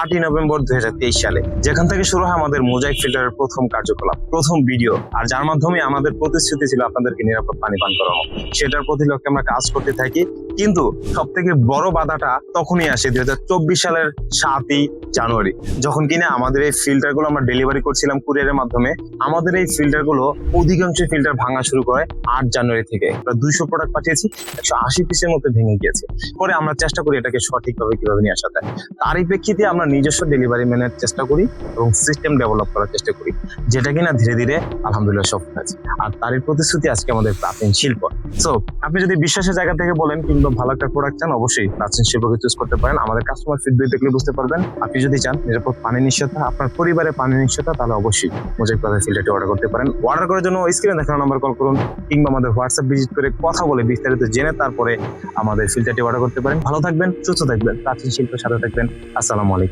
আটই নভেম্বর দুই হাজার তেইশ সালে, যেখান থেকে শুরু হয় আমাদের মোজাইক ফিল্টারের প্রথম কার্যকলাপ, প্রথম ভিডিও। আর যার মাধ্যমে আমাদের প্রতিশ্রুতি ছিল আপনাদেরকে নিরাপদ পানি পান করানো। সেটার প্রতি লক্ষ্যে আমরা কাজ করতে থাকি। কিন্তু সব থেকে বড় বাধাটা তখনই আসে দুই সালের সাতই জানুয়ারি, যখন কিনা আমাদের এই ফিল্টারগুলো আমরা ডেলিভারি করছিলাম কুরিয়ারের মাধ্যমে। আমাদের এই ফিল্টারগুলো অধিকাংশ ফিল্টার ভাঙা শুরু করে আট জানুয়ারি থেকে। প্রায় দুইশো প্রোডাক্ট পাঠিয়েছি, একশো আশি পিসের মধ্যে ভেঙে গিয়েছে। পরে আমরা চেষ্টা করি এটাকে সঠিকভাবে কীভাবে নিয়ে আসা যায়। তারই প্রেক্ষিতে আমরা নিজস্ব ডেলিভারি ম্যানের চেষ্টা করি এবং সিস্টেম ডেভেলপ করার চেষ্টা করি, যেটা কিনা ধীরে ধীরে আলহামদুলিল্লাহ সফল হয়েছে। আর তারই প্রতিশ্রুতি আজকে আমাদের প্রাচীন শিল্প। সো আপনি যদি বিশ্বাসের জায়গা থেকে বলেন কিংবা ভালো একটা প্রোডাক্ট চান, অবশ্যই প্রাচীন শিল্পকে চুজ করতে পারেন। আমাদের কাস্টমার ফিডব্যাক দেখলে বুঝতে পারবেন। আপনি যদি চান নিরাপদ পানি নিশ্চয়তা, আপনার পরিবারের পানি নিশ্চয়তা, তাহলে অবশ্যই মোজাইক প্লাজা ফিল্টারটি অর্ডার করতে পারেন। অর্ডার করার জন্য স্ক্রিনে দেখানো নাম্বার কল করুন কিংবা আমাদের হোয়াটসঅ্যাপ ভিজিট করে কথা বলে বিস্তারিত জেনে তারপরে আমাদের ফিল্টারটি অর্ডার করতে পারেন। ভালো থাকবেন, সুস্থ থাকবেন, প্রাচীন শিল্পের সাথে থাকবেন। আসসালামু আলাইকুম।